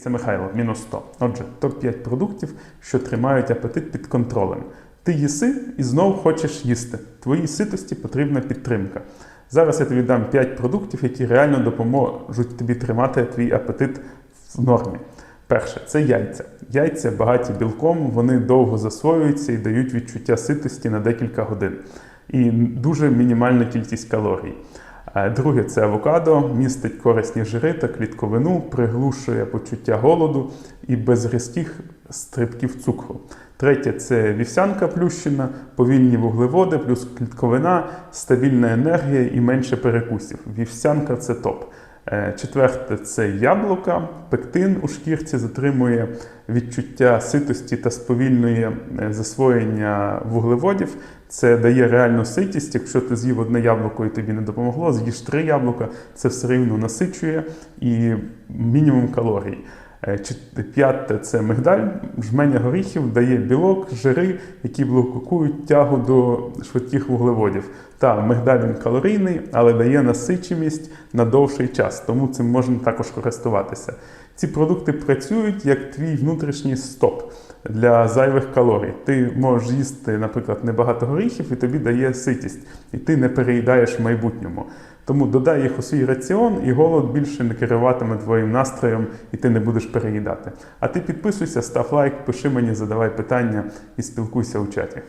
Це Михайло, мінус 100. Отже, топ-5 продуктів, що тримають апетит під контролем. Ти їси і знов хочеш їсти. Твоїй ситості потрібна підтримка. Зараз я тобі дам 5 продуктів, які реально допоможуть тобі тримати твій апетит в нормі. Перше це яйця. Яйця багаті білком, вони довго засвоюються і дають відчуття ситості на декілька годин. І дуже мінімальна кількість калорій. Е, Друге це авокадо, містить корисні жири та клітковину, приглушує почуття голоду і без різких стрибків цукру. Третє це вівсянка плющина, повільні вуглеводи, плюс клітковина, стабільна енергія і менше перекусів. Вівсянка це топ. Е, Четверте це яблука. Пектин у шкірці затримує відчуття ситості та сповільнює е, засвоєння вуглеводів. Це дає реальну ситість. Якщо ти з'їв одне яблуко і тобі не допомогло, з'їж три яблука, це все рівно насичує і мінімум калорій. Е, П'яте це мигдаль, жменя горіхів дає білок, жири, які блокують тягу до швидких вуглеводів. Та мигдаль він калорійний, але дає насиченість на довший час, тому цим можна також користуватися. Ці продукти працюють як твій внутрішній стоп для зайвих калорій. Ти можеш їсти, наприклад, небагато горіхів, і тобі дає ситість, і ти не переїдаєш в майбутньому. Тому додай їх у свій раціон, і голод більше не керуватиме твоїм настроєм, і ти не будеш переїдати. А ти підписуйся, став лайк, пиши мені, задавай питання і спілкуйся у чаті.